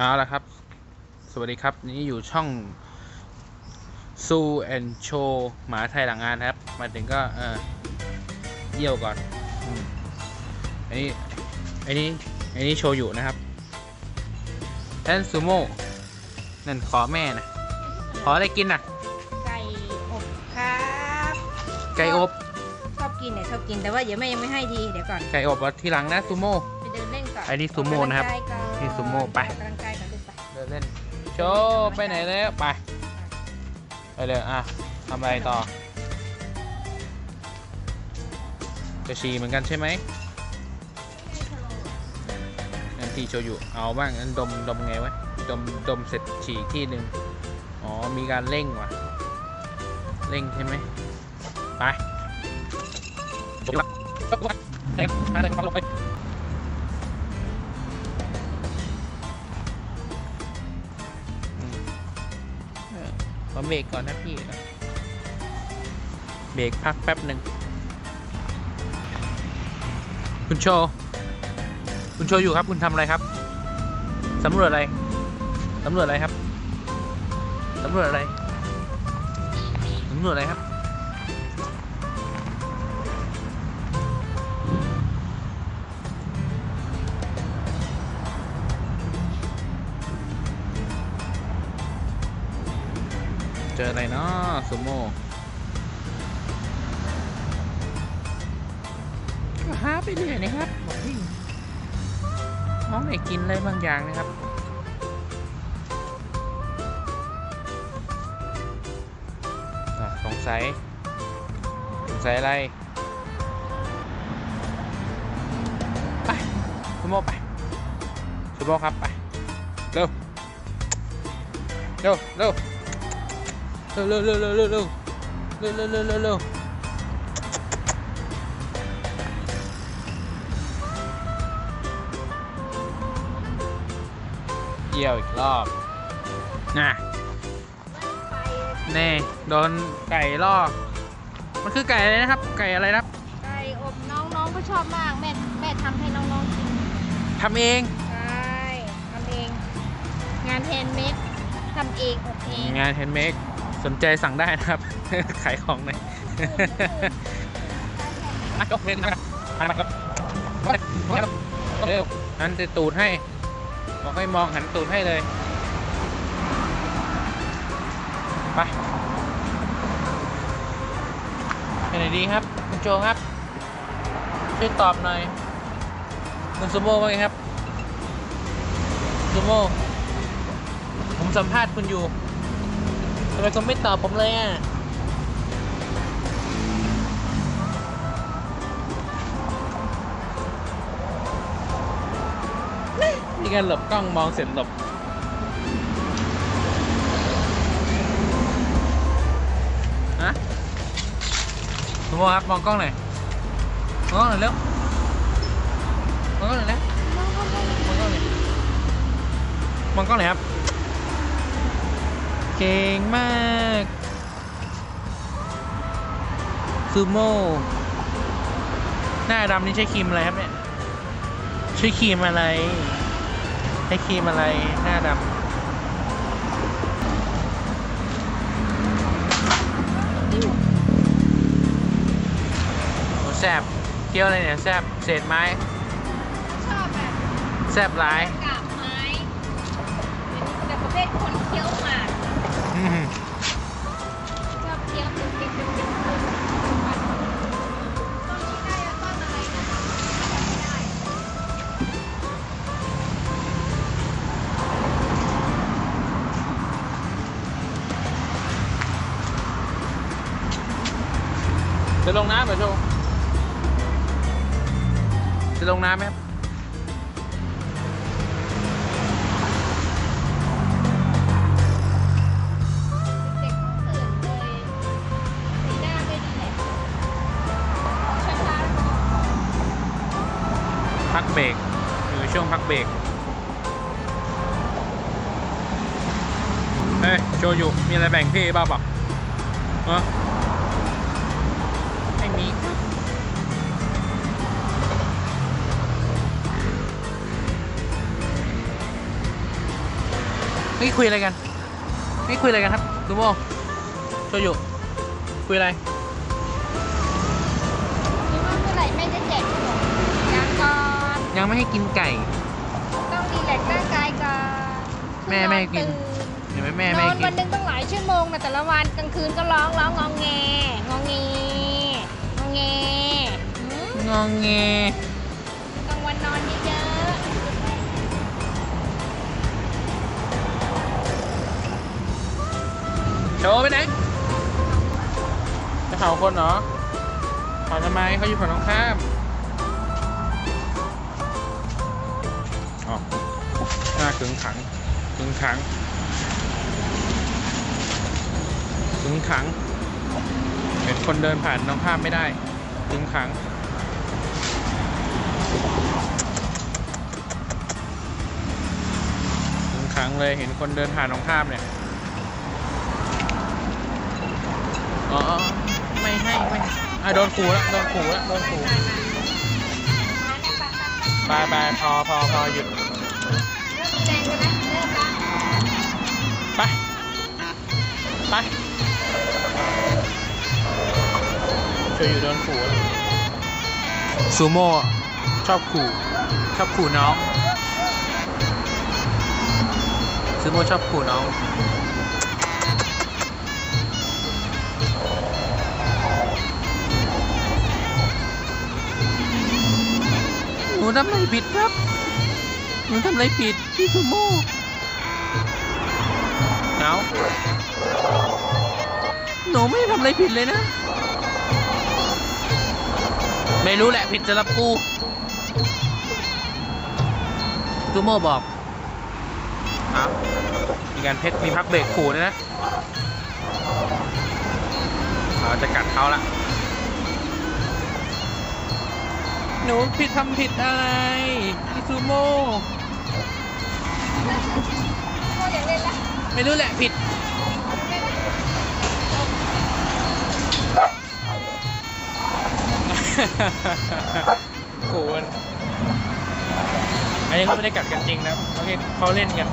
เอาละครับ สวัสดีครับ นี่อยู่ช่องซูแอนโชหมาไทยหลังงานนะครับ มาถึงก็เออเยี่ยวก่อนอืมอันนี้อันนี้อันนี้โชยุนะครับแอนซูโม่นั่นขอแม่นะ ขออะไรกินน่ะไก่อบครับไก่อบชอบกินเนี่ยชอบกินแต่ว่าเดี๋ยวแม่ยังไม่ให้ทีเดี๋ยวก่อนไก่อบเอาทีหลังนะซูโม่ไปเดินเล่นก่อนอันนี้ซูโม่นะครับออกกำลังกายก่อนนี่ซูโม่ไป เล่น โชว์ไปไหนแล้วไป ไปเลยอะทำอะไรต่อ จะฉีเหมือนกันใช่ไหมนั่นทีโชยุเอาบ้างงั้นดมดมไงวะดมดมเสร็จฉีกที่หนึ่งอ๋อ มีการเร่งว่ะ เร่งใช่ไหมไป อเบรกก่อนนะพี่ เบรกพักแป๊บหนึ่ง คุณโช คุณโชอยู่ครับ คุณทำอะไรครับสำรวจอะไรสำรวจอะไรครับสำรวจอะไรสำรวจอะไรครับ เจออะไรเนาะซูโม่ก็หาไปเรื่อยนะครับบอกพี่น้องไหนกินอะไรบางอย่างนะครับสงสัยสงสัยอะไร ไปซูโม่ไปซูโม่ครับไป เร็ว เร็ว เร็ว ร็วเร็วเร็วเร็วเร็วเร็วเร็วเร็วเร็วเร็วเร็วเยี่ยวอีกรอบน่ะแน่โดนไก่ล่อมันคือไก่อะไรนะครับ ไก่อะไรนะครับ ไก่อบน้องๆก็ชอบมากแม่แม่ทำให้น้องๆกินทำเอง ใช่ทำเอง งานแฮนด์เมดทำเองอบเอง งานแฮนด์เมดส นใจสั่งได้นะครับ ขายของหน่อยอะยกเล่นนะครับนมาครับเร็วหันจะตูดให้บอกให้มองหันตูดให้เลยไปไปไหนดีครับ คุณโจครับ ช่วยตอบหน่อย คุณซูโม่ว่าไงครับซูโม่ผมสัมภาษณ์คุณอยู่ ทำไมคุณไม่ตอบผมเลยอะนี่กันหลบกล้องมองเสร็จหลบ ฮะคุณโมครับ มองกล้องหน่อยมองกล้องหน่อยเร็วมองกล้องหน่อยนะมองกล้องหน่อยมองกล้องหน่อยครับ เก่งมากซูโม่หน้าดำนี่ใช้ครีมอะไรครับเนี่ย ใช้ครีมอะไร ใช้ครีมอะไรหน้าดำโอ้แซบเกี่ยวอะไรเนี่ยแซบเศษไม้ ชอบแบบแซบหลายกาบไม้แต่ประเภทคนเคี้ยวหมาก จะลงน้ำเหรอโชว์จะลงน้ำไหมครับ พักเบรกอยู่ช่วงพักเบรกเฮ้ยโชว์อยู่มีอะไรแบ่งพี่บ้าปล่าเออไม่มีนี่คุยอะไรกัน นี่คุยอะไรกันครับดูโมโชยุคุยอะไร ไม่ให้กินไก่ ต้องรีแลกซ์ร่างกายก่อนแม่ไม่ให้กิน เห็นไหมแม่นไม่อให้นกิวันนหนึ่งต้องหลายชั่วโมงนะแต่ละวันกลางคืนก็ร้องร้องงองแงงองแงงองแงหืมงองเงกลางวันนอนเยอะโชว์ไปไหนจะเผาคนเหรอเผาทำไมเขาอยู่ฝั่งตรงข้ามาขึงขังขึงขังขึงขังเห็นคนเดินผ่านน้องข้ามไม่ได้ขึงขังขึงขังเลยเห็นคนเดินผ่านน้องข้ามเนี่ยอ๋อไม่ให้ไม่ให้อะโดนขู่แล้วโดนขู่แล้วโดนขู่บายบายพอพอพอหยุด แรงกันนะเริ่มละไป ไปช่วยอยู่โดนขู่แล้วซูโม่ชอบขู่ ชอบขู่น้องซูโม่ชอบขู่น้อง หนูทำอะไรผิดครับ หนูทำอะไรผิดพี่ซูโม่เอาหนูไม่ได้ทำอะไรผิดเลยนะ ไม่รู้แหละผิดสำหรับกูซูโม่บอกเอามีการเพชรมีพักเบรกขู่ด้วยนะเราจะกัดเขาละหนูผิดทำผิดอะไรพี่ซูโม่ โอ้อยากเล่นละไม่รู้แหละผิดโกนอันนี้เขาไม่ได้กัดกันจริงนะโอเคเขาเล่นกัน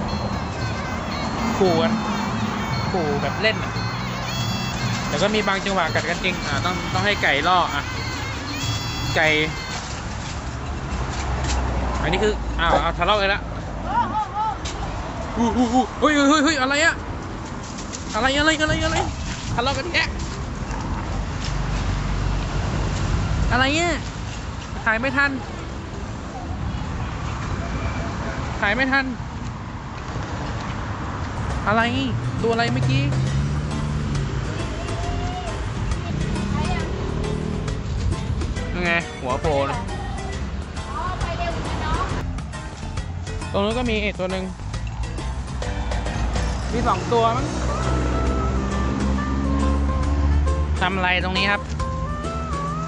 ขู่กันขู่แบบเล่นอะแต่ก็มีบางจังหวะกัดกันจริงอ่าต้องต้องให้ไก่ล่ออะไก่อันนี้คืออ้าวเอาทะเลาะกันละ อู้หูหูเฮ้ยเฮ้ยเฮ้ยเฮ้ยอะไรอะอะไรอะไรอะไรอะไรทะเลาะกันแกะอะไรเนี่ยถ่ายไม่ทัน ถ่ายไม่ทัน อะไร ตัวอะไรเมื่อกี้ยังไง หัวโผล่นะอ๋อไปเร็วเหมือนกันเนาะตรงนู้นก็มีอีกตัวหนึ่ง มีสองตัวมั้งทำอะไรตรงนี้ครับ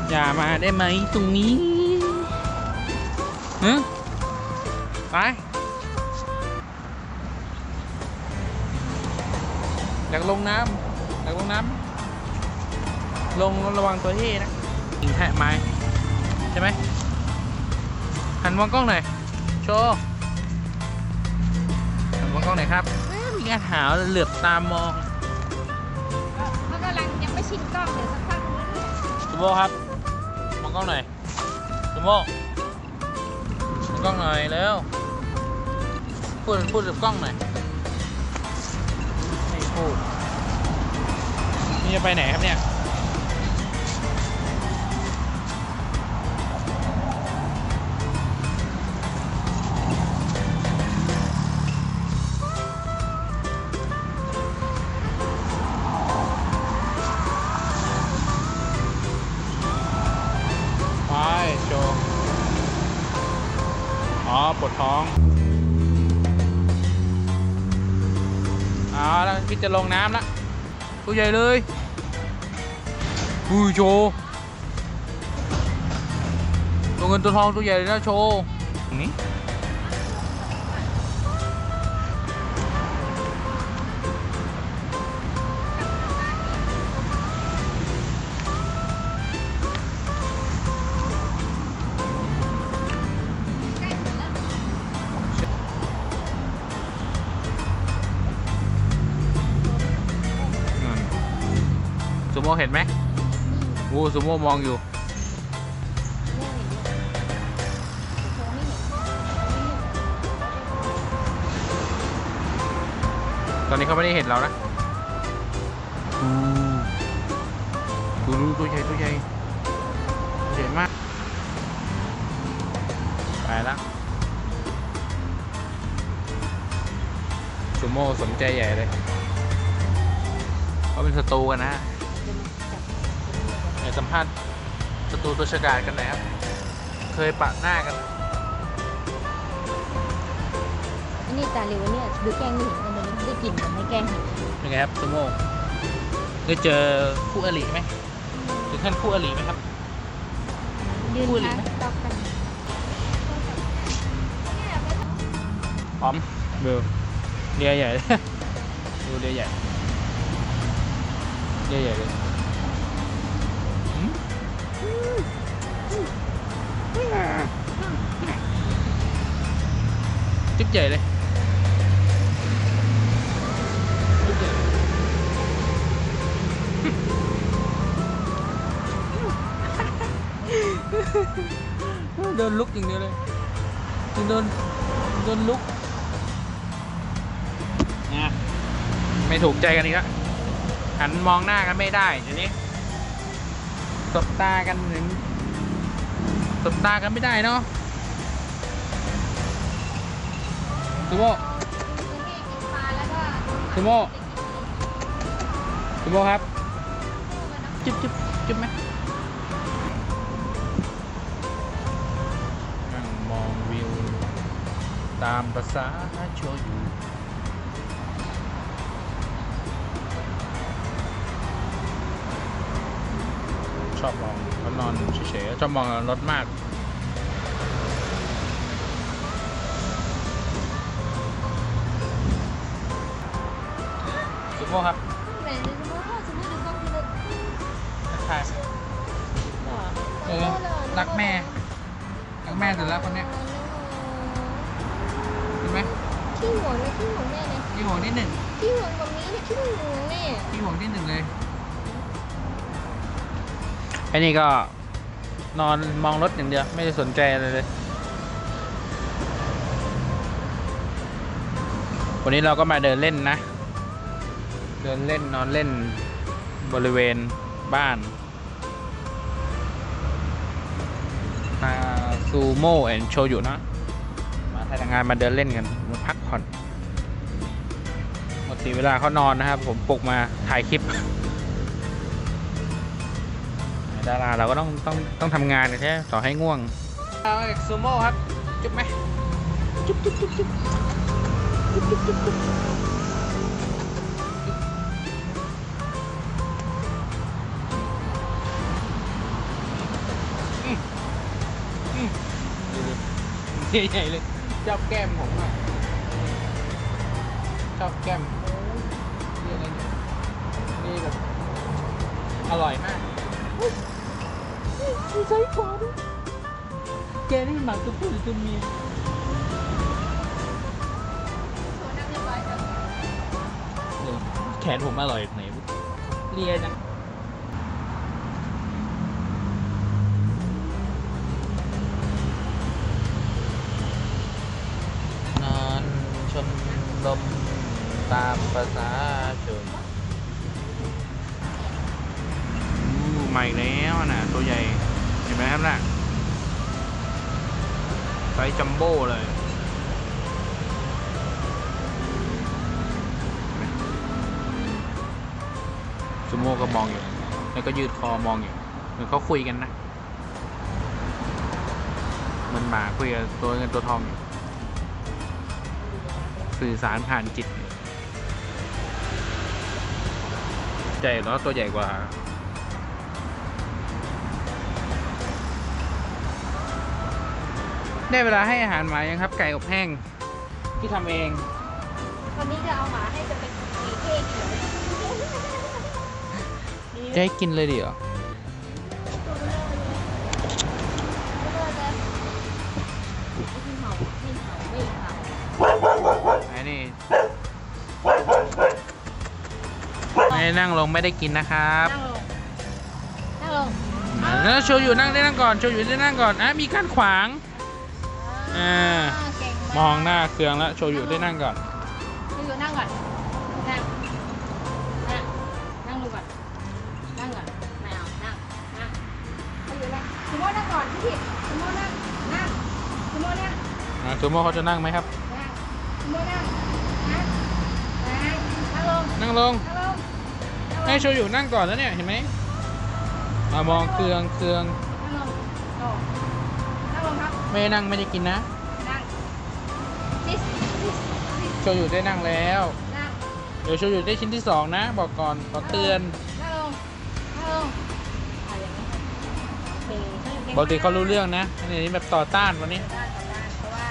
อย่ามาได้ไหมตรงนี้ฮึไปอยากลงน้ำอยากลงน้ำลงระวังตัวที่นะยิงแทะไม้ใช่ไหมหันมองกล้องหน่อยโชว์หันมองกล้องหน่อยครับ แม่มีการหาวเหลือบตามองเขากำลังยังไม่ชินกล้องเดี๋ยวสักพักนึงสมโบครับ มองกล้องหน่อยสมโบมองกล้องหน่อยเร็วพูดพูดกับกล้องหน่อยไม่พูดนี่จะไปไหนครับเนี่ย ที่จะลงน้ำละตัวใหญ่เลยอุ้ยโชว์ตัวเงินตัวทองตัวใหญ่เลยนะโชว์นี่ เห็นไหมวูซูโม่มองอยู่ ตอนนี้เขาไม่ได้เห็นเรานะดูดูตัวใหญ่ตัวใหญ่ตัวใหญ่มาก ไปแล้วซูโม่สนใจใหญ่เลยเขาเป็นศัตรูกันนะ ดี๋ยวสัมภาษณ์ศัตรูตัวฉกาจกันหน่อยครับ เคยปะหน้ากัน อันนี้ตาเร็วเนี่ยดูแกล้งไม่เห็นกันเลยได้กลิ่นมันไม่แกล้งเห็นเป็นไงครับซูโม่ได้เจอคู่อริไหมถึงขั้นคู่อริไหมครับ ยืนพูดอีกค้างไหมตอกกันพร้อมดูเรียใหญ่เลยดูเรียใหญ่เรียใหญ่เลย จิ๊บใหญ่เลยเลยโดนลุกอย่างเดียวเลยโดนโดนลุกนะไม่ถูกใจกันอีกแล้วหันมองหน้ากันไม่ได้เดี๋ยวนี้สบตากันถึงสบตากันไม่ได้เนาะ ซูโม่ซูโม่ซูโม่ครับ จุ๊บจุ๊บจุ๊บไหมนั่งมองวิว ตามภาษาโชยุชอบมองเขานอนเฉยๆชอบมองรถมาก โมครับทักทายเออรักแม่ รักแม่แต่ละคนเนี้ยเห็นไหมขี้ห่วงเลยขี้ห่วงแม่เลยพี่ห่วงนิดหนึ่งขี้ห่วงแบบนี้เนี่ยขี้ห่วงแม่พี่ห่วงนิดหนึ่งเลยไอ้นี่ก็นอนมองรถอย่างเดียว ไม่ได้สนใจอะไรเลย วันนี้เราก็มาเดินเล่นนะเเดินเล่นนอนเล่นบริเวณบ้านมาซูโม่แอนโชยุนะ มาทำงานมาเดินเล่นกัน มาพักผ่อนหมดสีเวลาเขานอนนะครับ ผมปลุกมาถ่ายคลิป ดาราเราก็ต้องต้องต้องทำงานใช่ไหมต่อให้ง่วงซูโม่ครับ จุ๊บไหมจุ๊บจุ๊บจุ๊บจุ๊บ ใหญ่ๆเลยชอบแก้มผมอะชอบแก้มนี่อะไรเนี่ยนี่แบบอร่อยมากใช้ขวาด้วยแกนี่หมักตัวผู้หรือตัวเมียเออแขนผมอร่อยไหนเลียจัง ลมตามภาษาชนอู้มาอีกแล้วนะตัวใหญ่ เห็นไหมครับน่ะไซส์จัมโบ้เลยซูโม่ก็มองอยู่ แล้วก็ยืดคอมองอยู่เหมือนเขาคุยกันนะ มันหมาคุยกับตัวเงินตัวทองอยู่ สื่อสารผ่านจิตใหญ่แล้วตัวใหญ่กว่าได้เวลาให้อาหารหมายังครับ ไก่อบแห้งที่ทำเอง วันนี้จะเอาหมาให้จะเป็นมีเค้กเหรอจะให้กินเลยดิเหรอ นั่งลงไม่ได้กินนะครับนั่งลงแล้วโชยุนั่งได้นั่งก่อนโชยุได้นั่งก่อนอะมีการขวางอ่าเก่งกมองหน้าเครื่องแล้วโชยุได้นั่งก่อนโชยุนั่งก่อนนั่งนั่งนั่งลงก่อนนั่งก่อนไม่เอานั่งนั่งโชยุนั่งสมมตินั่งก่อนพี่สมมตินั่งนั่งสมมตินั่งอ่าซูโม่เขาจะนั่งไหมครับนั่งสมมตินั่งนั่งนั่งนั่งลงนั่งลงนั่งลงนั่งลง ให้โชยุนั่งก่อนแล้วเนี่ยเห็นไหมมามองเครื่องเครื่องนั่งลงโอ้นั่งลงครับ ไม่ได้นั่งไม่ได้กินนะ นั่ง this this this โชยุได้นั่งแล้ว นั่ง เดี๋ยวโชยุได้ชิ้นที่สองนะ บอกก่อนขอเตือนนั่งลงนั่งลงอะอย่างนี้โอเคปกติเขารู้เรื่องนะอันนี้แบบต่อต้านวันนี้ ได้ต่อต้านเพราะว่า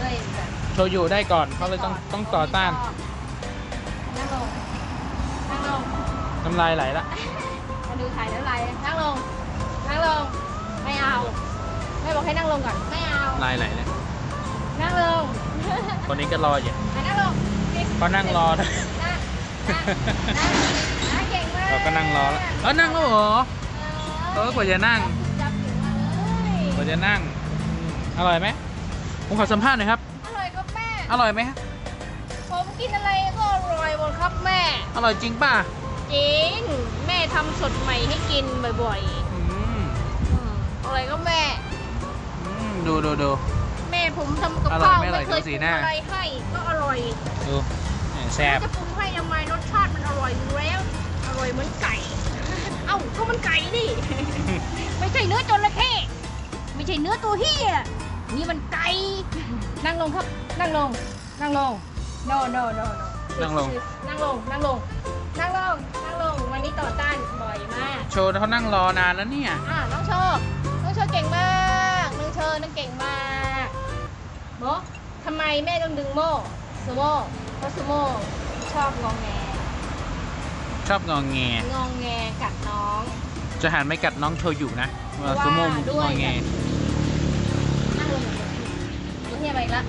ด้วยแบบโชยุได้ก่อนเขาเลยต้องต้องต่อต้านนั่ น้ำลายไหลละมาดูถ่ายแล้วไรนั่งลง นั่งลง ไม่เอาแม่บอกให้นั่งลงก่อน ไม่เอา ลายไหลเลยนั่งลงคนนี้ก็รออยู่อะนั่งลงก็นั่งรอนะนั่งนั่งนั่งนั่งเก่งมากเราก็นั่งรอแล้วเออนั่งแล้วเหรอ เออกว่าจะนั่ง จับถึงเลยกว่าจะนั่งอืมอร่อยไหมผมขอสัมภาษณ์หน่อยครับ อร่อยครับแม่ อร่อยไหมครับผมกินอะไรก็อร่อยหมดครับแม่ อร่อยจริงป่ะ จริง แม่ทำสดใหม่ให้กินบ่อยอืมๆอืมอร่อยก็แม่ อืมดูดูดู แม่ผมทำกับอร่อยข้าวไม่อร่อยไม่เคยดูปสีรุงหน้า อะไรให้ก็อร่อยดูแหม่แซ่บ จะปรุงให้ทำไมรสชาติมันอร่อยอยู่แล้ว อร่อยเหมือนไก่ เอ้าก็มันไก่ดิไม่ใช่เนื้อจระเข้ไม่ใช่เนื้อตัวเฮียนี่มันไก่นั่งลงครับ นั่งลง นั่งลง no no no no นั่งลง นั่งลงนั่งลง ชว์เขานั่งรอนานแล้วเนี่ยอะน้องโชว์น้องโชว์เก่งมากน้องโชว์น้องเก่งมากโมทำไมแม่ต้องดึงโม่ซูโม่เพราะซูโม่ชอบงองแงชอบงองแงงองแงกัดน้อง จะหันไม่กัดน้องโชยุนะเวลาว่าซูโม่งด้วยอแงนั่งลงตัวเฮียไปอีกละ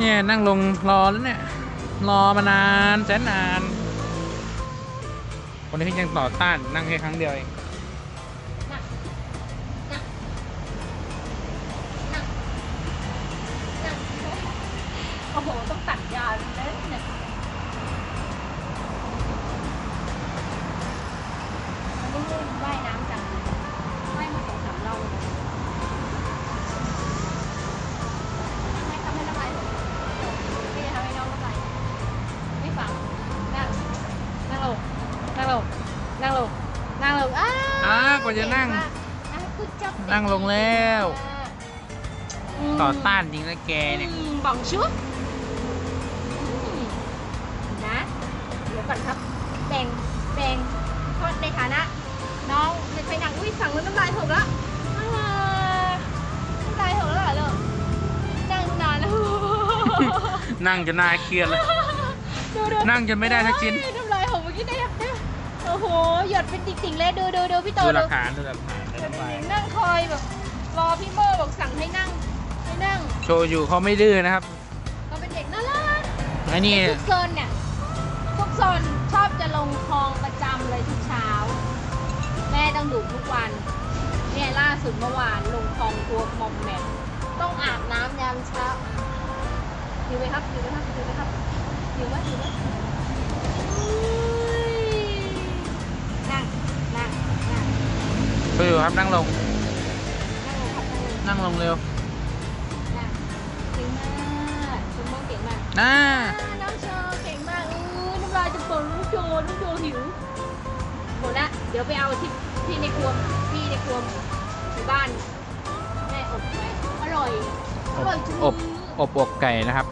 เนี่ยนั่งลงรอแล้วเนี่ย รอมานานแสนนาน คนนี้ยังต่อต้านนั่งแค่ครั้งเดียวเองโอ้โห ต้องตัดยาวเลยเนี่ยมันนี่ว่ายน้ำ ว่าจะนั่งเก่มากอะ good job นั่งลงแล้วมต่อต้านจริงนะแกเนี่ยอืมบังชุดอืมนะเดี๋ยวก่อนครับแบ่งแบ่งเพราะในฐานะ น้องไม่ไปนั่งอุ้ยสั่งแล้วน้ำลายหกแล้วอ่าน้ำลายหกแล้วเหรอลูกนั่งนานแล้วนั่งจะน่าเครียดเลยดูดูนั่งจนไม่ได้สักชิ้น โอ้โหหยดเป็นติ่งๆเลยดูดูดูพี่โตดูหดูลักฐานดูหลักฐานหยได้ดทำไมเป็นนั่งคอยแบบรอพี่โมบอกสั่งให้นั่งให้นั่งโชยุเขาไม่ดื้อนะครับเราเป็นเด็กน่ารักไอ้นี่ทุกโซนเนี่ยทุกโซนชอบจะลงคลองประจำเลยทุกเช้า แม่ต้องดุทุกวันเนี่ยล่าสุดเมื่อวานลงคลองตัวมอมแมมต้องอาบน้ำยามเช้าอยู่ไหมครับอยู่ไหมครับอยู่ไหมครับอยู่ไหมอยู่ไหม โชยุครับนั่งลงนั่งลงครับนั่งลง นั่งลงเร็วนั่งเก่งมากคุณโมเก่งมากอ่าอ่าน้องโชว์เก่งมากอู้น้ำลายจะปนน้องโชว์น้องโชว์หิวหมดละเดี๋ยวไปเอาที่ที่ในครัวพี่ในครัวอยู่บ้านแม่อบไว้อร่อยอร่อยจริงอบอบอกไก่นะครับ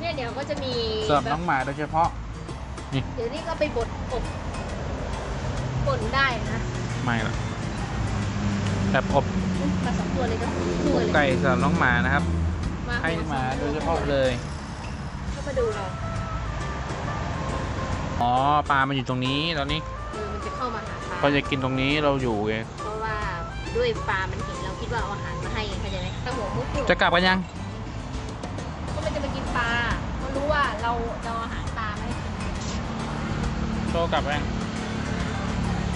เนี่ยเดี๋ยวก็จะมีสำหรับแบน้บองหมาโดยเฉพาะนี่เดี๋ยวนี้ก็ไปบดอบป่นได้นะไม่หรอก แบบอบอุ๊ยมาสองตัวเลยก็ตัวอบเลยไก่สำหรับน้องหมานะครับมาให้หมาโดยเฉพาะเลยก็มาดูเราอ๋อปลามันอยู่ตรงนี้ตอนนี้เออมันจะเข้ามาหาปลาพอจะกินตรงนี้เราอยู่ไงเพราะว่าด้วยปลามันเห็นเราคิดว่าเอาอาหารมาให้เข้าใจไหมถ้าหัวมุกอยู่จะกลับกันยังก็มันจะมากินปลามันรู้ว่าเราเราอาหารตามให้กินโชว์กลับยัง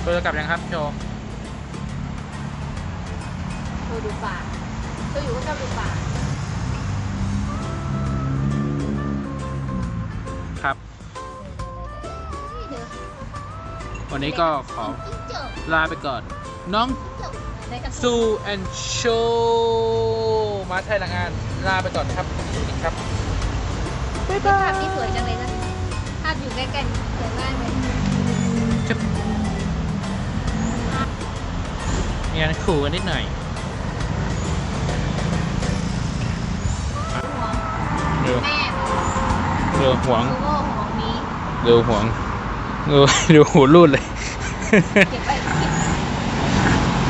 โชว์จะกลับยังครับโชว์ โชว์ดูป่าโชว์อยู่ก็ชอบดูป่าครับนี่เดี๋ยววันนี้ก็ขอจิ้งจกลาไปก่อน น้องจิ้งจกในกระซูแอนโชมาไทยหลังงาน ลาไปก่อนครับสวัสดีครับบ๊ายบาภายพนี้สวยจังเลยนะภาพอยู่ใกล้ๆสวยมากเลยจึ๊บมีการขู่กันนิดหน่อย เร็วแม่เร็วหวงซูโม่ห่วงนี้เร็วหวง เร็วดูหูรูดเลย เก็บไว้